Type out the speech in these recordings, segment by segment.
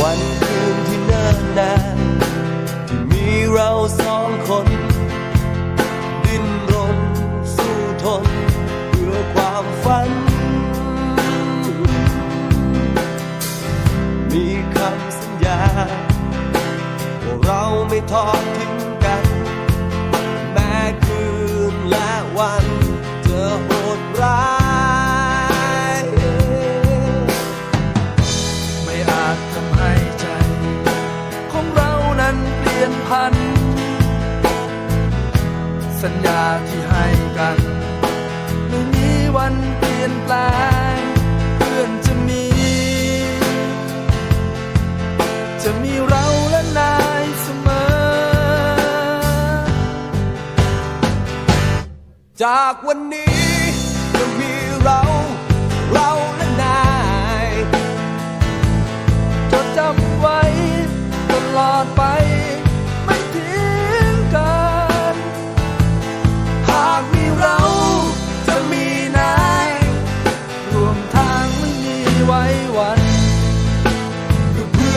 วันคืนที่เนิ่นนานที่มีเรา ว่าเราไม่ทอดทิ้งกัน แม้คืนและวันเจะโหดร้าย ไม่อาจทำให้ใจ ของเรานั้นเปลี่ยนพัน สัญญาที่ให้กัน ไม่มีวันเปลี่ยนแปลง มีเราและนายเสมอ จากวันนี้จะมีเรา เราและ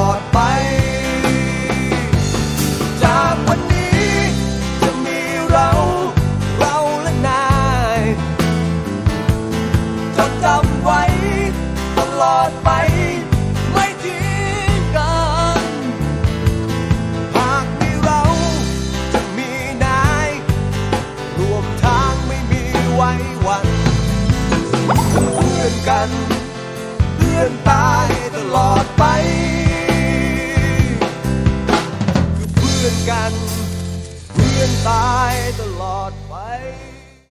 ด จำไว้ ตลอดไป ไม่ทิ้งกัน หากมีเราจะมีนายรวมทางไม่มีไว้วันเพื่อนกัน เพื่อนตายตลอดไป คือเพื่อนกัน เพื่อนตายตลอด